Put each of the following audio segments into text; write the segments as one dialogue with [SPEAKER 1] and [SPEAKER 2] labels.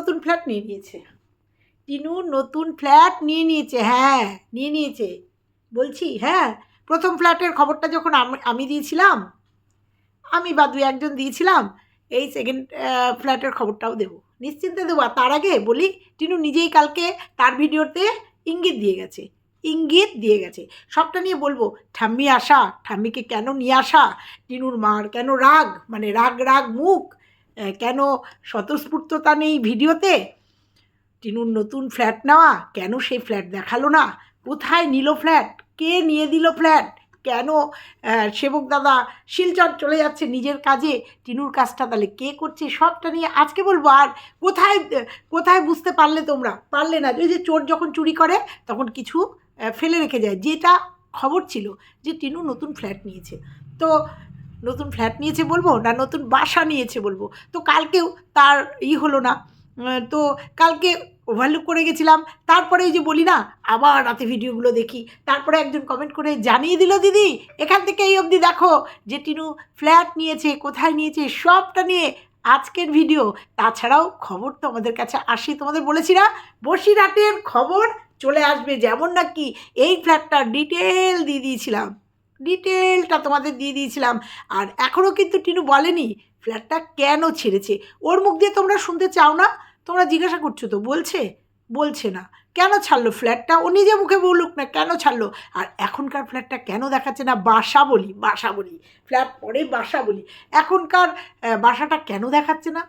[SPEAKER 1] নতুন ফ্ল্যাট নিয়ে নিয়েছে। টিনু নতুন ফ্ল্যাট নিয়ে নিয়েছে হ্যাঁ নিয়ে নিয়েছে। বলছি হ্যাঁ প্রথম ফ্ল্যাটের খবরটা যখন আমি- দিয়েছিলাম, আমি বা দু একজন দিয়েছিলাম, এই সেকেন্ড ফ্ল্যাটের খবরটাও দেবো। নিশ্চিন্তে দেবো। আর তার আগে বলি, টিনু নিজেই কালকে তার ভিডিওতে ইঙ্গিত দিয়ে গেছে, ইঙ্গিত দিয়ে গেছে। সবটা নিয়ে বলব, ঠাম্মি আসা, ঠাম্মিকে কেন নিয়ে আসা? টিনুর মার কেন রাগ? মানে রাগ রাগ, মুখ? কেন স্বতঃস্ফূর্ততা নেই ভিডিওতে? টিনুর নতুন ফ্ল্যাট নেওয়া, কেন সেই ফ্ল্যাট দেখাল না? কোথায় নিল ফ্ল্যাট? কে নিয়ে দিল ফ্ল্যাট? কেন সেবক দাদা শিলচর চলে যাচ্ছে নিজের কাজে? টিনুর কাজটা তাহলে কে করছে? সবটা নিয়ে আজকে বলব। আর কোথায় কোথায় বুঝতে পারলে তোমরা? পারলে না। ওই যে চোর যখন চুরি করে, তখন কিছু ফেলে রেখে যায়। যেটা খবর ছিল যে টিনু নতুন ফ্ল্যাট নিয়েছে। তো নতুন ফ্ল্যাট নিয়েছে বলব না নতুন বাসা নিয়েছে বলব? তো কালকেও তার ই হলো না। তো কালকে ওভারলুক করে গেছিলাম। তারপরে ওই যে বলি না, আবার রাতে ভিডিওগুলো দেখি। তারপরে একজন কমেন্ট করে জানিয়ে দিল, দিদি, এখান থেকে এই অবধি দেখো যে টিনু ফ্ল্যাট নিয়েছে, কোথায় নিয়েছে, সবটা নিয়ে আজকের ভিডিও তাছাড়াও খবর তো আমাদের কাছে আসি, তোমাদের বলেছি না? বসিরহাটের খবর চলে আসবে যেমন নাকি এই ফ্ল্যাটটার ডিটেল দিয়ে দিয়েছিলাম। ডিটেলটা তোমাদের দিয়ে দিয়েছিলাম। আর এখনও কিন্তু টিনু বলেনি ফ্ল্যাটটা কেন ছেড়েছে। ওর মুখ দিয়ে তোমরা শুনতে চাও না? তোমরা জিজ্ঞাসা করছ তো, বলছে? বলছে না। কেন ছাড়লো ফ্ল্যাটটা? ও নিজে মুখে বলুক না, কেন ছাড়লো? আর এখনকার ফ্ল্যাটটা কেন দেখাচ্ছে না? বাসা বলি বাসা বলি। ফ্ল্যাট পরে বাসা বলি। এখনকার বাসাটা কেন দেখাচ্ছে না?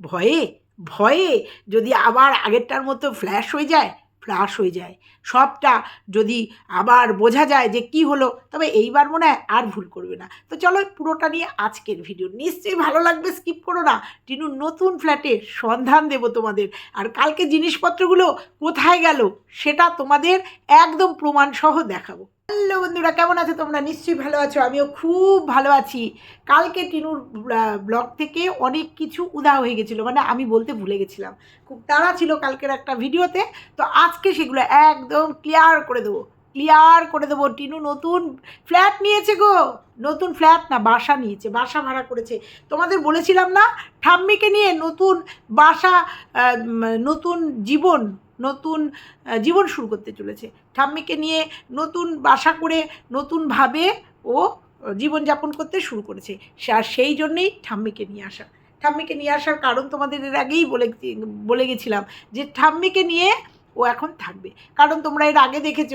[SPEAKER 1] ভয়ে ভয়ে যদি আবার আগেরটার মতো ফ্ল্যাশ হয়ে যায় ফ্লাশ হয়ে যায়। সবটা যদি আবার বোঝা যায় যে কি হলো, তবে এইবার মনে হয় আর ভুল করবে না। তো চলো পুরোটা নিয়ে আজকের ভিডিও নিশ্চয়ই ভালো লাগবে স্কিপ করো না। টিনু, নতুন ফ্ল্যাটে সন্ধান দেব তোমাদের। আর কালকে জিনিসপত্রগুলো কোথায় গেল, সেটা তোমাদের একদম প্রমাণসহ দেখাবো। হ্যালো বন্ধুরা, কেমন আছো তোমরা? নিশ্চয়ই ভালো আছো, আমিও খুব ভালো আছি। কালকে টিনুর ব্লগ থেকে অনেক কিছু উদা হয়ে গেছিল মানে আমি বলতে ভুলে গেছিলাম। খুব তাড়া ছিল কালকের একটা ভিডিওতে, তো আজকে সেগুলো একদম ক্লিয়ার করে দেবো। ক্লিয়ার করে দেবো। টিনু নতুন ফ্ল্যাট নিয়েছে গো। নতুন ফ্ল্যাট না, বাসা নিয়েছে, বাসা ভাড়া করেছে। তোমাদের বলেছিলাম না, ঠাম্মিকে নিয়ে নতুন বাসা নতুন জীবন নতুন জীবন শুরু করতে চলেছে। ঠাম্মিকে নিয়ে নতুন বাসা করে নতুনভাবে ও জীবনযাপন করতে শুরু করেছে। আর সেই জন্যেই ঠাম্মিকে নিয়ে আসা। ঠাম্মিকে নিয়ে আসার কারণ তোমাদের এর আগেই বলে বলে গেছিলাম যে ঠাম্মিকে নিয়ে ও এখন থাকবে। কারণ তোমরা এর আগে দেখেছ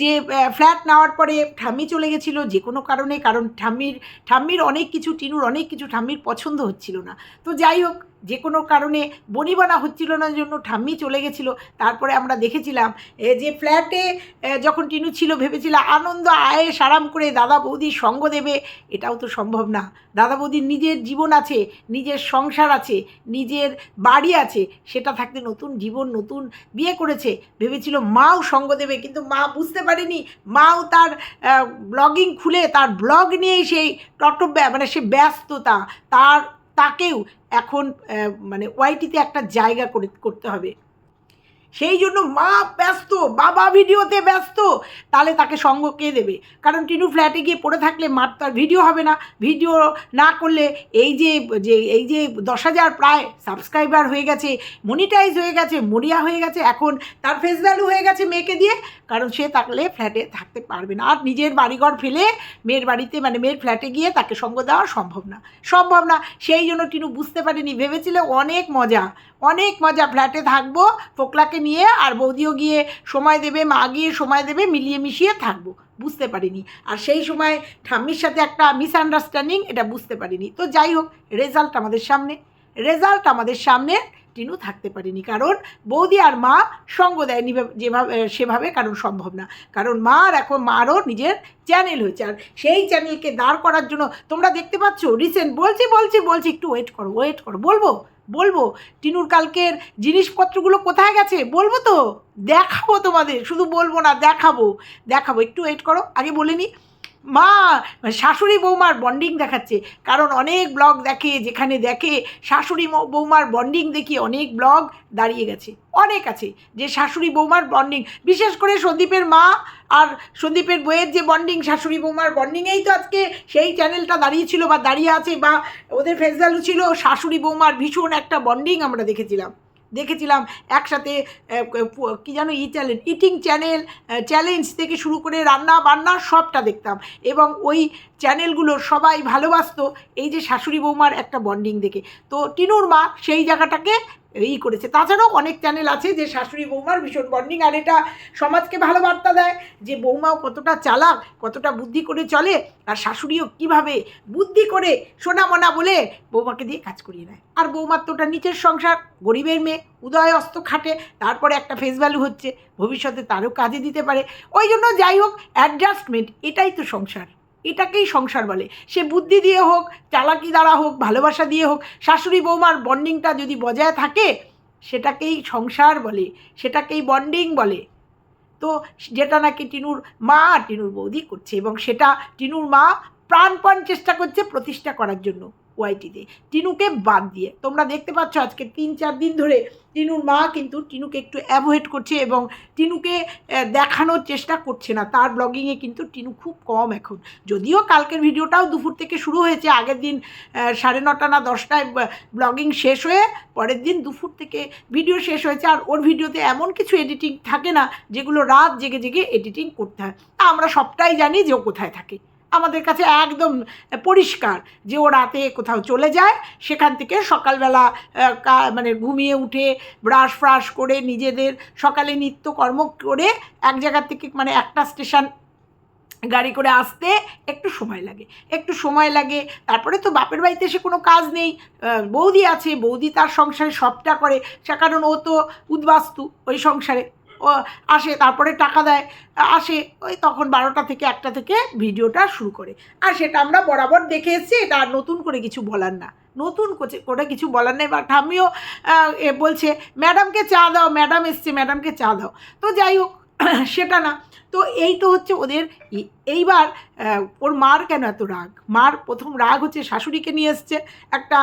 [SPEAKER 1] যে ফ্ল্যাট নেওয়ার পরে ঠাম্মি চলে গেছিল যে কোনো কারণে, কারণ ঠাম্মির ঠাম্মির অনেক কিছু, টিনুর অনেক কিছু ঠাম্মির পছন্দ হচ্ছিল না। তো যাই হোক, যে কোনো কারণে বনিবানা হচ্ছিল না জন্য ঠাম্মি চলে গেছিল। তারপরে আমরা দেখেছিলাম যে ফ্ল্যাটে যখন টিনু ছিল, ভেবেছিল আনন্দ আয়েস আরাম করে দাদা বৌদির সঙ্গ দেবে। এটাও তো সম্ভব না। দাদা বৌদির নিজের জীবন আছে, নিজের সংসার আছে, নিজের বাড়ি আছে, সেটা থাকতে নতুন জীবন, নতুন বিয়ে করেছে। ভেবেছিল মাও সঙ্গ দেবে, কিন্তু মা বুঝতে পারেনি। মাও তার ব্লগিং খুলে তার ব্লগ নিয়েই সেই কর্তব্য মানে সে ব্যস্ততা, তার, তাকেও এখন মানে ওয়াইটিতে একটা জায়গা করে, করতে হবে। সেই জন্য মা ব্যস্ত, বাবা ভিডিওতে ব্যস্ত, তাহলে তাকে সঙ্গ কে দেবে? কারণ টিনু ফ্ল্যাটে গিয়ে পড়ে থাকলে মার তার ভিডিও হবে না। ভিডিও না করলে এই যে যে, এই যে দশ হাজার প্রায় সাবস্ক্রাইবার হয়ে গেছে মনিটাইজ হয়ে গেছে, মরিয়া হয়ে গেছে, এখন তার ফেস ভ্যালু হয়ে গেছে মেয়েকে দিয়ে, কারণ সে থাকলে ফ্ল্যাটে থাকতে পারবে না। আর নিজের বাড়িঘর ফেলে মেয়ের বাড়িতে মানে মেয়ের ফ্ল্যাটে গিয়ে তাকে সঙ্গ দেওয়া সম্ভব না। সম্ভব না। সেই জন্য টিনু বুঝতে পারেনি, ভেবেছিল অনেক মজা অনেক মজা, ফ্ল্যাটে থাকব, ফোকলাকে নিয়ে আর বৌদিও গিয়ে সময় দেবে, মা গিয়ে সময় দেবে, মিলিয়ে মিশিয়ে থাকব। বুঝতে পারিনি। আর সেই সময় ঠাম্মির সাথে একটা মিসআন্ডারস্ট্যান্ডিং এটা বুঝতে পারিনি। তো যাই হোক রেজাল্ট আমাদের সামনে। রেজাল্ট আমাদের সামনে টিনু থাকতে পারিনি। কারণ বৌদি আর মা সঙ্গ দেয়নি ভেবে- যেভাবে, সেভাবে কারণ সম্ভব না। কারণ মা আর এখন মারও নিজের চ্যানেল হয়েছে। আর সেই চ্যানেলকে দাঁড় করার জন্য তোমরা দেখতে পাচ্ছ রিসেন্ট বলছি বলছি বলছি, একটু ওয়েট করো ওয়েট করো, বলব? বলব? টিনুর কালকের জিনিসপত্রগুলো কোথায় গেছে? বলব তো? দেখাবো তোমাদের। শুধু বলব না, দেখাবো। দেখাবো। একটু ওয়েট করো। আগে বলে নি। মা, শাশুড়ি বৌমার বন্ডিং দেখাচ্ছে। কারণ অনেক ব্লগ দেখে, যেখানে দেখে শাশুড়ি বৌমার বন্ডিং দেখি অনেক ব্লগ দাঁড়িয়ে গেছে। অনেক আছে যে শাশুড়ি বৌমার বন্ডিং বিশেষ করে সন্দীপের মা আর সন্দীপের বইয়ের যে বন্ডিং শাশুড়ি বৌমার বন্ডিংয়েই তো আজকে সেই চ্যানেলটা দাঁড়িয়েছিল বা দাঁড়িয়ে আছে বা ওদের ফেস ছিল। শাশুড়ি বৌমার ভীষণ একটা বন্ডিং আমরা দেখেছিলাম। দেখেছিলাম একসাথে কী যেন ই চ্যানেল ইটিং চ্যানেল চ্যালেঞ্জ থেকে শুরু করে রান্না বান্না সবটা দেখতাম। এবং ওই চ্যানেলগুলো সবাই ভালোবাসত, এই যে শাশুড়ি বৌমার একটা বন্ডিং দেখে। তো টিনুর মা সেই জায়গাটাকে ই করেছে। তাছাড়াও অনেক চ্যানেল আছে যে শাশুড়ি বৌমার ভীষণ বন্ডিং আর এটা সমাজকে ভালো বার্তা দেয় যে বৌমাও কতটা চালাক, কতটা বুদ্ধি করে চলে, আর শাশুড়িও কীভাবে বুদ্ধি করে সোনামনা বলে বৌমাকে দিয়ে কাজ করিয়ে নেয়। আর বৌমার তো ওটা নিচের সংসার, গরিবের মেয়ে, উদয় অস্ত খাটে, তারপরে একটা ফেস ভ্যালু হচ্ছে, ভবিষ্যতে তারও কাজে দিতে পারে। ওই জন্য যাই হোক অ্যাডজাস্টমেন্ট এটাই তো সংসার। এটাকেই সংসার বলে। সে বুদ্ধি দিয়ে হোক, চালাকি দ্বারা হোক, ভালোবাসা দিয়ে হোক, শাশুড়ি বৌমার বন্ডিংটা যদি বজায় থাকে, সেটাকেই সংসার বলে, সেটাকেই বন্ডিং বলে। তো যেটা নাকি টিনুর মা আর টিনুর বৌদি করছে এবং সেটা টিনুর মা প্রাণপণ চেষ্টা করছে প্রতিষ্ঠা করার জন্য। ওয়াইটিতে টিনুকে বাদ দিয়ে। তোমরা দেখতে পাচ্ছ আজকে তিন, চার দিন ধরে টিনুর মা কিন্তু টিনুকে একটু অ্যাভয়েড করছে এবং টিনুকে দেখানোর চেষ্টা করছে না। তার ব্লগিংয়ে কিন্তু টিনু খুব কম এখন। যদিও কালকের ভিডিওটাও দুপুর থেকে শুরু হয়েছে। আগের দিন সাড়ে নটা না দশটায় ব্লগিং শেষ হয়ে পরের দিন দুপুর থেকে ভিডিও শেষ হয়েছে। আর ওর ভিডিওতে এমন কিছু এডিটিং থাকে না, যেগুলো রাত জেগে জেগে এডিটিং করতে হয়। তা আমরা সবটাই জানি যে ও কোথায় থাকে। আমাদের কাছে একদম পরিষ্কার যে ও রাতে কোথাও চলে যায়, সেখান থেকে সকালবেলা মানে ঘুমিয়ে উঠে ব্রাশ ফ্রাশ করে নিজেদের সকালে নিত্যকর্ম করে এক জায়গা থেকে মানে একটা স্টেশন গাড়ি করে আসতে একটু সময় লাগে। একটু সময় লাগে, তারপরে তো বাপের বাড়িতে এসে কোনো কাজ নেই। বৌদি আছে, বৌদি তার সংসারে সবটা করে, সে কারণ ও তো উদ্বাস্তু ওই সংসারে। ও আসে, তারপরে টাকা দেয়, আসে, ওই তখন বারোটা থেকে একটা থেকে ভিডিওটা শুরু করে। আর সেটা আমরা বরাবর দেখে এসেছি, এটা আর নতুন করে কিছু বলার না। নতুন করে কিছু বলার নেই বা ঠাম্মিও বলছে, ম্যাডামকে চা দাও, ম্যাডাম এসছে, ম্যাডামকে চা দাও। তো যাই হোক, সেটা না। তো এই তো হচ্ছে ওদের এইবার ওর মার কেন এত রাগ? মার প্রথম রাগ হচ্ছে শাশুড়িকে নিয়ে এসছে একটা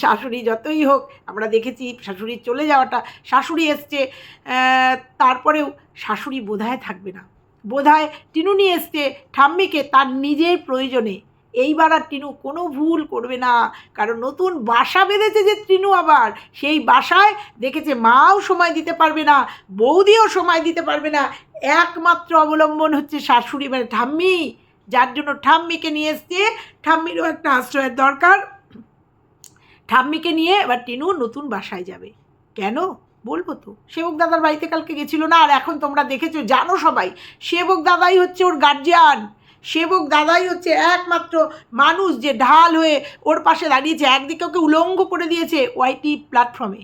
[SPEAKER 1] শাশুড়ি যতই হোক, আমরা দেখেছি শাশুড়ির চলে যাওয়াটা, শাশুড়ি এসছে তারপরেও শাশুড়ি বোধহয় থাকবে না। বোধহয় টিনু নিয়ে এসছে, ঠাম্মিকে তার নিজের প্রয়োজনে। এইবার আর টিনু কোনো ভুল করবে না, কারণ নতুন বাসা বেঁধেছে যে টিনু আবার, সেই বাসায় দেখেছে মাও সময় দিতে পারবে না, বৌদিও সময় দিতে পারবে না। একমাত্র অবলম্বন হচ্ছে শাশুড়ি মানে ঠাম্মি, যার জন্য ঠাম্মিকে নিয়ে এসছে। ঠাম্মিরও একটা আশ্রয়ের দরকার। ঠাম্মিকে নিয়ে এবার টেনু নতুন বাসায় যাবে। কেন? বলব তো। সেবক দাদার বাড়িতে কালকে গেছিল না, আর এখন তোমরা দেখেছ, জানো সবাই, সেবক দাদাই হচ্ছে ওর গার্জিয়ান সেবক দাদাই হচ্ছে একমাত্র মানুষ যে ঢাল হয়ে ওর পাশে দাঁড়িয়েছে, একদিকে ওকে উলঙ্গ করে দিয়েছে ওয়াইটি প্ল্যাটফর্মে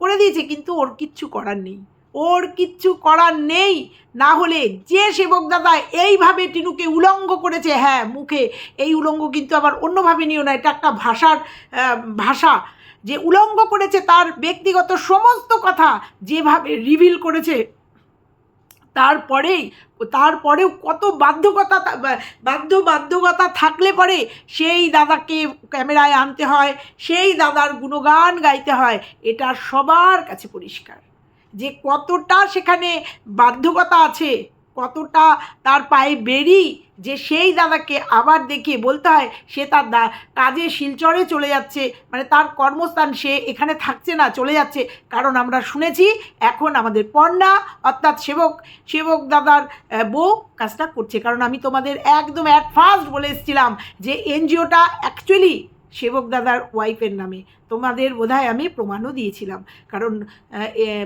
[SPEAKER 1] করে দিয়েছে, কিন্তু ওর কিচ্ছু করার নেই। ওর কিচ্ছু করার নেই। না হলে যে সেবক দাদা এইভাবে টিনুকে উলঙ্গ করেছে হ্যাঁ মুখে, এই উলঙ্গ কিন্তু আবার অন্যভাবে নিও না, এটা একটা ভাষার ভাষা। যে উলঙ্গ করেছে তার ব্যক্তিগত সমস্ত কথা যেভাবে রিভিল করেছে, তারপরেই, তারপরেও কত বাধ্যকতা, বাধ্য বাধ্যকতা থাকলে পরে সেই দাদাকে ক্যামেরায় আনতে হয়, সেই দাদার গুণগান গাইতে হয়, এটা সবার কাছে পরিষ্কার। যে কতটা সেখানে বাধ্যকতা আছে, কতটা তার পায়ে বেরি যে সেই দাদাকে আবার দেখিয়ে বলতে হয়, সে তার দা, কাজে শিলচরে চলে যাচ্ছে মানে তার কর্মস্থান সে এখানে থাকছে না, চলে যাচ্ছে। কারণ আমরা শুনেছি, এখন আমাদের পর্ণা অর্থাৎ সেবক সেবক দাদার বউ কাজটা করছে। কারণ আমি তোমাদের একদম অ্যাট ফার্স্ট বলে এসেছিলাম যে এনজিওটা অ্যাকচুয়ালি সেবক দাদার ওয়াইফের নামে। তোমাদের বোধহয় আমি প্রমাণও দিয়েছিলাম। কারণ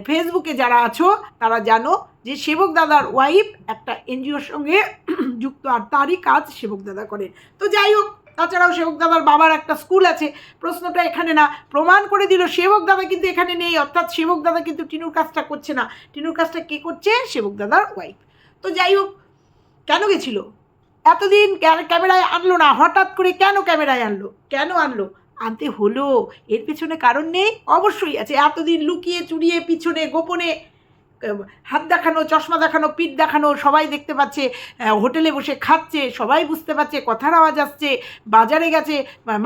[SPEAKER 1] ফেসবুকে যারা আছো, তারা জানো যে সেবক দাদার ওয়াইফ একটা এনজিওর সঙ্গে যুক্ত আর তারই কাজ সেবক দাদা করেন। তো যাই হোক, তাছাড়াও সেবক দাদার বাবার একটা স্কুল আছে। প্রশ্নটা এখানে না, প্রমাণ করে দিল সেবক দাদা কিন্তু এখানে নেই। অর্থাৎ সেবক দাদা কিন্তু টিনুর কাজটা করছে না। টিনুর কাজটা কে করছে? সেবক দাদার ওয়াইফ তো যাই হোক, কেন গেছিল? এতদিন ক্যামেরায় আনলো না, হঠাৎ করে কেন ক্যামেরায় আনলো? কেন আনলো? আনতে হলো। এর পেছনে কারণ নেই? অবশ্যই আছে। এতদিন লুকিয়ে চুরিয়ে পিছনে গোপনে হাত দেখানো, চশমা দেখানো, পিঠ দেখানো, সবাই দেখতে পাচ্ছে হোটেলে বসে খাচ্ছে, সবাই বুঝতে পারছে, কথার আওয়াজ আসছে, বাজারে গেছে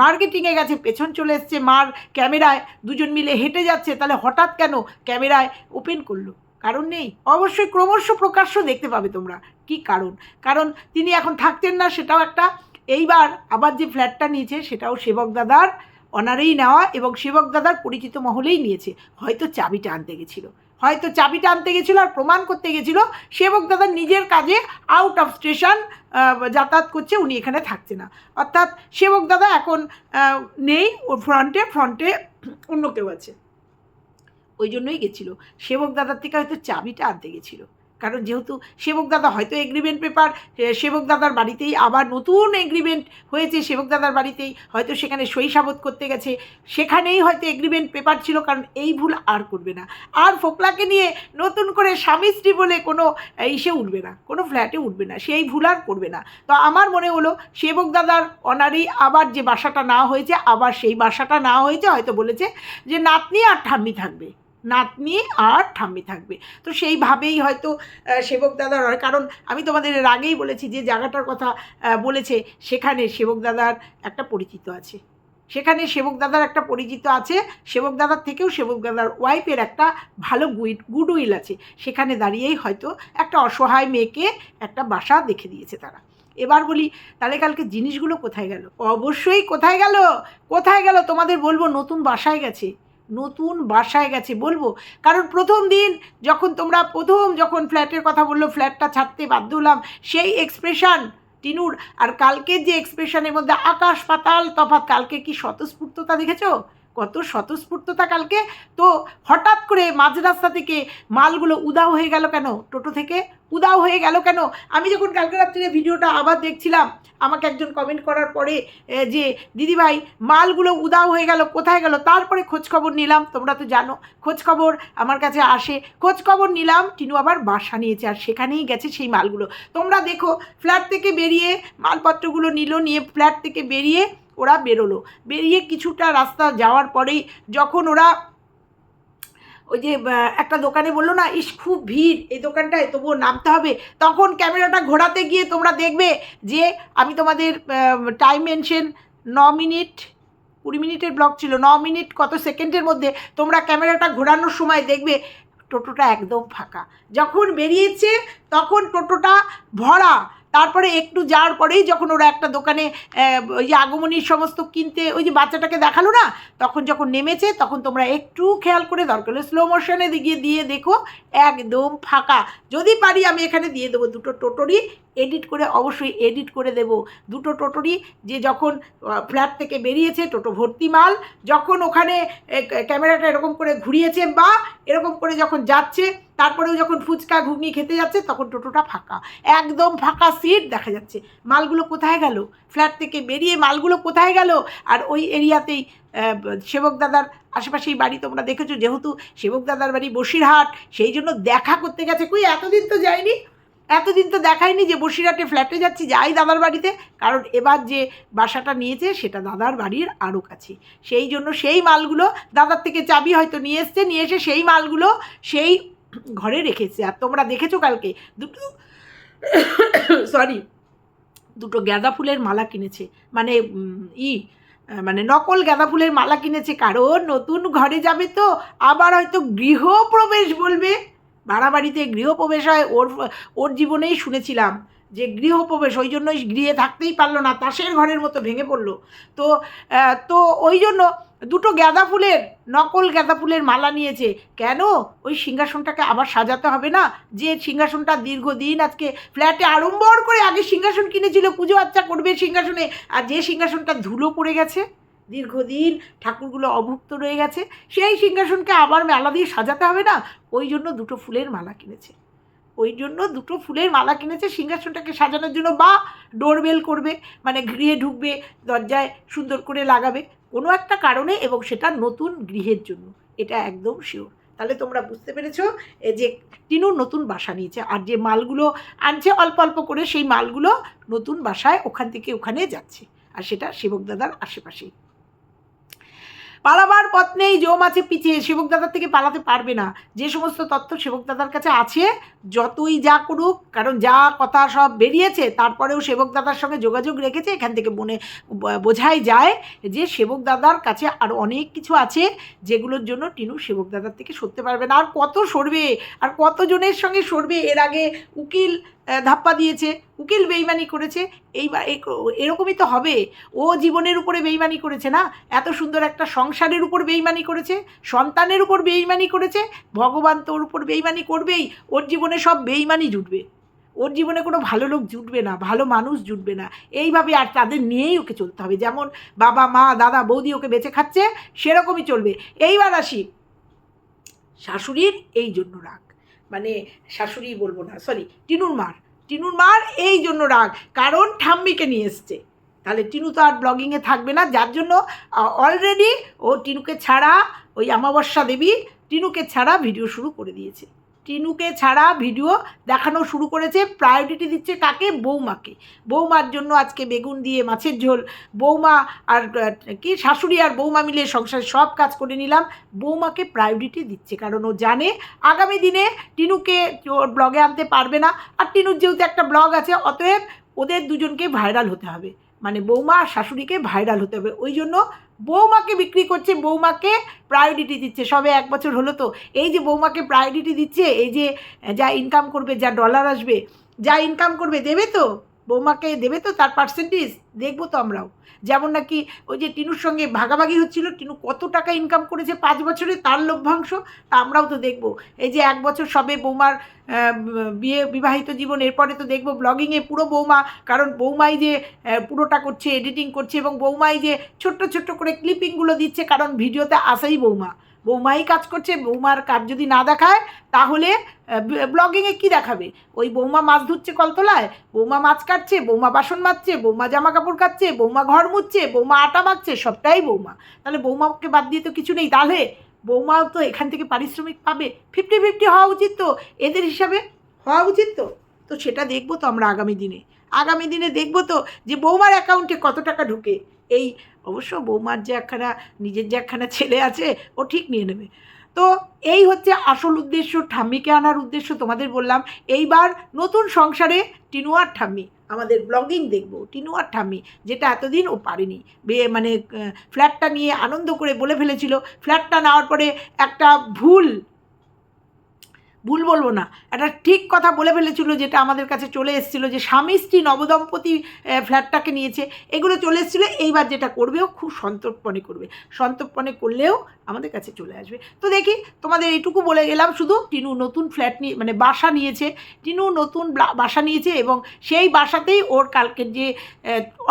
[SPEAKER 1] মার্কেটিংয়ে গেছে, পেছন চলে এসছে মার ক্যামেরায়, দুজন মিলে হেঁটে যাচ্ছে, তাহলে হঠাৎ কেন ক্যামেরায় ওপেন করল? কারণ নেই। অবশ্যই ক্রমশ প্রকাশ্য দেখতে পাবে তোমরা। কি কারণ? কারণ তিনি এখন থাকতেন না, সেটাও একটা। এইবার আবার যে ফ্ল্যাটটা নিয়েছে, সেটাও সেবক দাদার অনারেই নেওয়া এবং সেবক দাদার পরিচিত মহলেই নিয়েছে। হয়তো চাবিটা আনতে গেছিল। হয়তো চাবিটা আনতে গেছিল আর প্রমাণ করতে গেছিল, সেবক দাদা নিজের কাজে আউট অফ স্টেশন যাতায়াত করছে, উনি এখানে থাকছে না। অর্থাৎ সেবক দাদা এখন নেই, ওর ফ্রন্টে ফ্রন্টে অন্য কেউ আছে। ওই জন্যই গেছিল। সেবক দাদার থেকে হয়তো চাবিটা আনতে গেছিল। কারণ যেহেতু সেবক দাদা হয়তো এগ্রিমেন্ট পেপার সেবক দাদার বাড়িতেই আবার নতুন এগ্রিমেন্ট হয়েছে, সেবক দাদার বাড়িতেই হয়তো সেখানে সই সাবত করতে গেছে, সেখানেই হয়তো এগ্রিমেন্ট পেপার ছিল, কারণ এই ভুল আর করবে না। আর ফোকলাকে নিয়ে নতুন করে স্বামী স্ত্রী বলে কোনো ইসে উঠবে না, কোনো ফ্ল্যাটে উঠবে না, সেই ভুল আর করবে না। তো আমার মনে হলো, সেবক দাদার অনারেই আবার যে বাসাটা না হয়েছে, আবার সেই বাসাটা না হয়েছে, হয়তো বলেছে যে, নাতনি আর ঠাম্মি থাকবে। নাতনি আর ঠাম্মি থাকবে। তো সেইভাবেই হয়তো সেবক দাদার হয় কারণ আমি তোমাদের এর আগেই বলেছি যে জায়গাটার কথা বলেছে, সেখানে সেবক দাদার একটা পরিচিত আছে। সেখানে সেবক দাদার একটা পরিচিত আছে, সেবক দাদার থেকেও সেবক দাদার ওয়াইফের একটা ভালো গুড গুডউইল আছে। সেখানে দাঁড়িয়েই হয়তো একটা অসহায় মেয়েকে একটা বাসা দেখে দিয়েছে তারা। এবার বলি, তাহলে কালকে জিনিসগুলো কোথায় গেল? অবশ্যই কোথায় গেল? কোথায় গেল? তোমাদের বলব, নতুন বাসায় গেছে। নতুন বাসায় গেছে, বলব। কারণ প্রথম দিন যখন তোমরা প্রথম যখন ফ্ল্যাটের কথা বলল, ফ্ল্যাটটা ছাড়তে বাধ্য হলাম, সেই এক্সপ্রেশন টিনুর, আর কালকের যে এক্সপ্রেশনের মধ্যে আকাশ পাতাল তফাৎ, কালকে কি স্বতঃস্ফূর্ততা দেখেছ? কত স্বতঃস্ফূর্ততা কালকে। তো হঠাৎ করে মাঝ রাস্তা থেকে মালগুলো উদাও হয়ে গেল কেন? টোটো থেকে উদাও হয়ে গেল কেন? আমি যখন কালকে রাত্রে ভিডিওটা আবার দেখছিলাম, আমাকে একজন কমেন্ট করার পরে যে, দিদিভাই, মালগুলো উদাও হয়ে গেল, কোথায় গেল? তারপরে খোঁজখবর নিলাম, তোমরা তো জানো, খোঁজখবর আমার কাছে আসে। খোঁজখবর নিলাম, টিনু আবার বাসা নিয়েছে আর সেখানেই গেছে সেই মালগুলো। তোমরা দেখো ফ্ল্যাট থেকে বেরিয়ে মালপত্রগুলো নিল, নিয়ে ফ্ল্যাট থেকে বেরিয়ে ওরা বেরোলো। বেরিয়ে কিছুটা রাস্তা যাওয়ার পরেই যখন ওরা ওই যে একটা দোকানে বলল, না, ইস, খুব ভিড়, এই দোকানটায় তবুও নামতে হবে। তখন ক্যামেরাটা ঘোরাতে গিয়ে তোমরা দেখবে যে, আমি তোমাদের টাইম মেনশন ন মিনিট, কুড়ি মিনিটের ব্লগ ছিল, ন মিনিট কত সেকেন্ডের মধ্যে তোমরা ক্যামেরাটা ঘোরানোর সময় দেখবে টোটোটা একদম ফাঁকা। যখন বেরিয়েছে, তখন টোটোটা ভরা। তারপরে একটু যাওয়ার পরেই যখন ওরা একটা দোকানে ওই যে আগমনীর সমস্ত কিনতে, ওই যে বাচ্চাটাকে দেখাল না? তখন যখন নেমেছে, তখন তোমরা একটু খেয়াল করে দরকার হলে স্লো মোশনে গিয়ে দিয়ে দেখো, একদম ফাঁকা। যদি পারি আমি এখানে দিয়ে দেবো দুটো টোটোরই এডিট করে অবশ্যই এডিট করে দেব দুটো টোটোরই যে যখন ফ্ল্যাট থেকে বেরিয়েছে, টোটো ভর্তি মাল, যখন ওখানে ক্যামেরাটা এরকম করে ঘুরিয়েছে বা এরকম করে যখন যাচ্ছে তারপরেও যখন ফুচকা ঘুগনি খেতে যাচ্ছে, তখন টোটোটা ফাঁকা। একদম ফাঁকা সিট দেখা যাচ্ছে। মালগুলো কোথায় গেল? ফ্ল্যাট থেকে বেরিয়ে মালগুলো কোথায় গেল? আর ওই এরিয়াতেই সেবক দাদার আশেপাশেই বাড়ি তোমরা দেখেছ, যেহেতু সেবক দাদার বাড়ি বসিরহাট, সেই জন্য দেখা করতে গেছে। কই, এতদিন তো যায়নি এতদিন তো দেখায়নি যে বসিরহাটে ফ্ল্যাটে যাচ্ছি, যাই দাদার বাড়িতে। কারণ এবার যে বাসাটা নিয়েছে, সেটা দাদার বাড়ির আরও কাছে। সেই জন্য সেই মালগুলো দাদার থেকে চাবি হয়তো নিয়ে এসছে, নিয়ে এসে সেই মালগুলো, সেই ঘরে রেখেছে। আর তোমরা দেখেছ কালকে দুটো সরি দুটো গাঁদা ফুলের মালা কিনেছে। মানে ই মানে নকল গাঁদা ফুলের মালা কিনেছে। কারণ নতুন ঘরে যাবে তো, আবার হয়তো গৃহপ্রবেশ বলবে। বাড়াবাড়িতে গৃহপ্রবেশ হয়, ওর ওর জীবনেই শুনেছিলাম। যে গৃহপ্রবেশ, ওই জন্যই গৃহে থাকতেই পারল না, তাসের ঘরের মতো ভেঙে পড়ল। তো তো ওই জন্য দুটো গাঁদা ফুলের, নকল গাঁদা ফুলের মালা নিয়েছে। কেন? ওই সিংহাসনটাকে আবার সাজাতে হবে না? যে সিংহাসনটা দীর্ঘদিন আজকে ফ্ল্যাটে আড়ম্বর করে আগে সিংহাসন কিনেছিল, পুজো আচ্চা করবে সিংহাসনে, আর যে সিংহাসনটা ধুলো পড়ে গেছে, দীর্ঘদিন ঠাকুরগুলো অভুক্ত রয়ে গেছে, সেই সিংহাসনকে আবার মেলা দিয়ে সাজাতে হবে না? ওই জন্য দুটো ফুলের মালা কিনেছে। ওই জন্য দুটো ফুলের মালা কিনেছে, সিংহাসনটাকে সাজানোর জন্য বা ডোরবেল করবে মানে গৃহে ঢুকবে, দরজায় সুন্দর করে লাগাবে, কোনো একটা কারণে এবং সেটা নতুন গৃহের জন্য, এটা একদম শিওর তাহলে তোমরা বুঝতে পেরেছ যে টিনুর নতুন বাসা নিয়েছে, আর যে মালগুলো আনছে অল্প অল্প করে, সেই মালগুলো নতুন বাসায় ওখান থেকে ওখানে যাচ্ছে, আর সেটা শিবক দাদার আশেপাশেই। পালাবার পথ নেই, জম আছে, পিছিয়ে। সেবক দাদার থেকে পালাতে পারবে না। যে সমস্ত তথ্য সেবক দাদার কাছে আছে, যতই যা করুক, কারণ যা কথা সব বেরিয়েছে, তারপরেও সেবক দাদার সঙ্গে যোগাযোগ রেখেছে, এখান থেকে মনে বোঝাই যায় যে সেবক দাদার কাছে আর অনেক কিছু আছে, যেগুলোর জন্য টিনু সেবক দাদার থেকে সরতে পারবে না। আর কত সরবে? আর কতজনের সঙ্গে সরবে? এর আগে উকিল ধাপ্পা দিয়েছে, উকিল বেইমানি করেছে। এইবার এরকমই তো হবে। ও জীবনের উপরে বেইমানি করেছে না? এত সুন্দর একটা সংসারের উপর বেইমানি করেছে, সন্তানের উপর বেইমানি করেছে, ভগবান তোর উপর বেইমানি করবেই। ওর জীবনে সব বেইমানি জুটবে। ওর জীবনে কোনো ভালো লোক জুটবে না, ভালো মানুষ জুটবে না। এইভাবে আর তাদের নিয়েই ওকে চলতে হবে। যেমন বাবা, মা, দাদা, বৌদি ওকে বেঁচে খাচ্ছে, সেরকমই চলবে। এইবার আসি শাশুড়ির এই জন্য রাগ। মানে শাশুড়ি বলব না সরি টিনুর মার। টিনুর মার এই জন্য রাগ, কারণ ঠাম্মিকে নিয়ে এসছে। তাহলে টিনু তো আর ব্লগিংয়ে থাকবে না, যার জন্য অলরেডি ও টিনুকে ছাড়া ওই অমাবস্যা দেবী টিনুকে ছাড়া ভিডিও শুরু করে দিয়েছে। টিনুকে ছাড়া ভিডিও দেখানো শুরু করেছে প্রায়োরিটি দিচ্ছে কাকে? বৌমাকে। বৌমার জন্য আজকে বেগুন দিয়ে মাছের ঝোল। বৌমা আর কি, শাশুড়ি আর বৌমা মিলে সংসার সব কাজ করে নিলাম। বৌমাকে প্রায়োরিটি দিচ্ছে কারণ ও জানে আগামী দিনে টিনুকে ওর ব্লগে আনতে পারবে না। আর টিনুর যেহেতু একটা ব্লগ আছে, অতএব ওদের দুজনকে ভাইরাল হতে হবে। মানে বৌমা শাশুড়িকে ভাইরাল হতে হবে। ওই জন্য বৌমাকে বিক্রি করছে, বৌমাকে প্রায়োরিটি দিচ্ছে। সবে এক বছর হলো তো। এই যে বৌমাকে প্রায়োরিটি দিচ্ছে, এই যে যা ইনকাম করবে, যা ডলার আসবে, যা ইনকাম করবে দেবে তো? বৌমাকে দেবে তো তার পার্সেন্টেজ দেখব তো আমরাও। যেমন নাকি ওই যে টিনুর সঙ্গে ভাগাভাগি হচ্ছিল, টিনু কত টাকা ইনকাম করেছে পাঁচ বছরে? তার লভ্যাংশ, তা আমরাও তো দেখব। এই যে এক বছর সবে বৌমার বিয়ে, বিবাহিত জীবন, এরপরে তো দেখব ব্লগিংয়ে পুরো বৌমা, কারণ বৌমাই যে পুরোটা করছে এডিটিং করছে এবং বৌমাই যে ছোট্ট ছোট্ট করে ক্লিপিংগুলো দিচ্ছে, কারণ ভিডিওতে আসেই বৌমা। বৌমাই কাজ করছে, বৌমার কাজ যদি না দেখায়, তাহলে ব্লগিংয়ে কি দেখাবে? ওই বৌমা মাছ ধুচ্ছে কলতলায়, বৌমা মাছ কাটছে, বৌমা বাসন মাজছে, বৌমা জামা কাপড় কাটছে, বৌমা ঘর মুচ্ছে বৌমা আটা মাখছে, সবটাই বৌমা। তাহলে বৌমাকে বাদ দিয়ে তো কিছু নেই। তাহলে বৌমাও তো এখান থেকে পারিশ্রমিক পাবে। ফিফটি ফিফটি হওয়া উচিত তো, এদের হিসাবে হওয়া উচিত তো? তো সেটা দেখব তো আমরা আগামী দিনে। আগামী দিনে দেখব তো যে বৌমার অ্যাকাউন্টে কত টাকা ঢুকে। এই অবশ্য বৌমার যে একখানা, নিজের যে একখানা ছেলে আছে, ও ঠিক নিয়ে নেবে। তো এই হচ্ছে আসল উদ্দেশ্য, ঠাম্মিকে আনার উদ্দেশ্য তোমাদের বললাম। এইবার নতুন সংসারে টিনু আর ঠাম্মি, আমাদের ব্লগিং দেখব। টিনু আর ঠাম্মি, যেটা এতদিন ও পারেনি। মানে ফ্ল্যাটটা নিয়ে আনন্দ করে বলে ফেলেছিল। ফ্ল্যাটটা নেওয়ার পরে একটা ভুল ভুল বলব না। একটা ঠিক কথা বলে ফেলেছিল যেটা আমাদের কাছে চলে এসেছিল, যে স্বামী স্ত্রী নবদম্পতি ফ্ল্যাটটাকে নিয়েছে। এগুলো চলে এসেছিল, এইবার যেটা করবেও খুব সন্তর্পণে করবে। সন্তর্পণে করলেও আমাদের কাছে চলে আসবে। তো দেখি তোমাদের এইটুকু বলে গেলাম, শুধু টিনু নতুন ফ্ল্যাট নিয়ে মানে বাসা নিয়েছে। টিনু নতুন বাসা নিয়েছে এবং সেই বাসাতেই ওর কালকের যে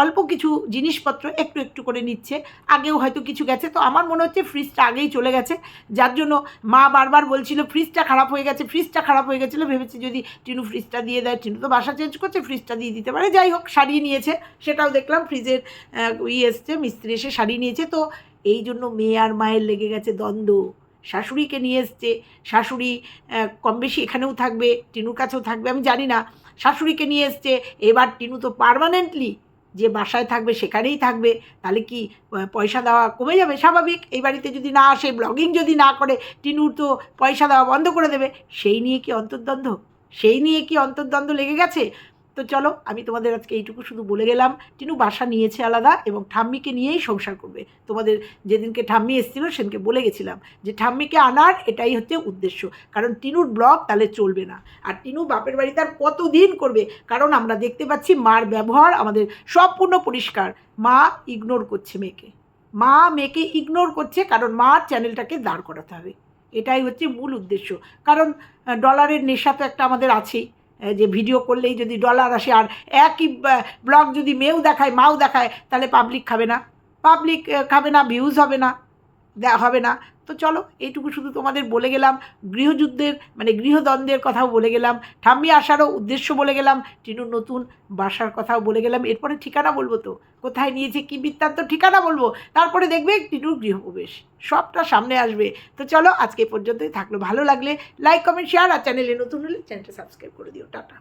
[SPEAKER 1] অল্প কিছু জিনিসপত্র একটু একটু করে নিচ্ছে। আগেও হয়তো কিছু গেছে, তো আমার মনে হচ্ছে ফ্রিজটা আগেই চলে গেছে। যার জন্য মা বারবার বলছিল ফ্রিজটা খারাপ হয়ে গেছে ফ্রিজটা খারাপ হয়ে গেছিল। ভেবেছি যদি টিনু ফ্রিজটা দিয়ে দেয়, টিনু তো বাসা চেঞ্জ করছে ফ্রিজটা দিয়ে দিতে পারে। যাই হোক সারিয়ে নিয়েছে, সেটাও দেখলাম। ফ্রিজের ইয়ে এসছে, মিস্ত্রি এসে সারিয়ে নিয়েছে। তো এই জন্য মেয়ে আর মায়ের লেগে গেছে দ্বন্দ্ব। শাশুড়িকে নিয়ে এসছে। শাশুড়ি কম বেশি এখানেও থাকবে, টিনুর কাছেও থাকবে, আমি জানি না। শাশুড়িকে নিয়ে এসছে। এবার টিনু তো পার্মানেন্টলি যে বাসায় থাকবে, সেখানেই থাকবে। তাহলে কি পয়সা দেওয়া কমে যাবে? স্বাভাবিক। এই বাড়িতে যদি না আসে ব্লগিং যদি না করে টিনুর তো পয়সা দেওয়া বন্ধ করে দেবে। সেই নিয়ে কি অন্তর্দ্বন্দ্ব? সেই নিয়ে কি অন্তর্দ্বন্দ্ব লেগে গেছে? তো চলো, আমি তোমাদের আজকে এইটুকু শুধু বলে গেলাম। টিনু বাসা নিয়েছে আলাদা এবং ঠাম্মিকে নিয়েই সংসার করবে। তোমাদের যেদিনকে ঠাম্মি এসেছিল, সেদিনকে বলে গেছিলাম যে, ঠাম্মিকে আনার এটাই হচ্ছে উদ্দেশ্য। কারণ টিনুর ব্লগ তাহলে চলবে না। আর টিনু বাপের বাড়িতে আর কতদিন করবে? কারণ আমরা দেখতে পাচ্ছি মার ব্যবহার আমাদের সম্পূর্ণ পরিষ্কার। মা ইগনোর করছে মেয়েকে। মা মেয়েকে ইগনোর করছে কারণ মার চ্যানেলটাকে দাঁড় করাতে হবে। এটাই হচ্ছে মূল উদ্দেশ্য। কারণ ডলারের নেশা তো একটা আমাদের আছেই। যে ভিডিও করলেই যদি ডলার আসে আর একই ব্লগ যদি মেয়েও দেখায়, মাও দেখায়, তাহলে পাবলিক খাবে না। পাবলিক খাবে না ভিউজ হবে না হবে না। তো চলো, এইটুকু শুধু তোমাদের বলে গেলাম। গৃহযুদ্ধের মানে গৃহদ্বন্দ্বের কথাও বলে গেলাম। ঠাম্মি আসারও উদ্দেশ্য বলে গেলাম। টিনুর নতুন বাসার কথাও বলে গেলাম। এরপরে ঠিকানা বলব তো? কোথায় নিয়েছে, কী বৃত্তান্ত ঠিকানা বলব? তারপরে দেখবে টিনুর গৃহপ্রবেশ। সবটা সামনে আসবে। তো চলো, আজকে পর্যন্তই। থাকল ভালো লাগলে লাইক কমেন্ট শেয়ার আর চ্যানেলে নতুন হলে চ্যানেলটা সাবস্ক্রাইব করে দিও। টাটা।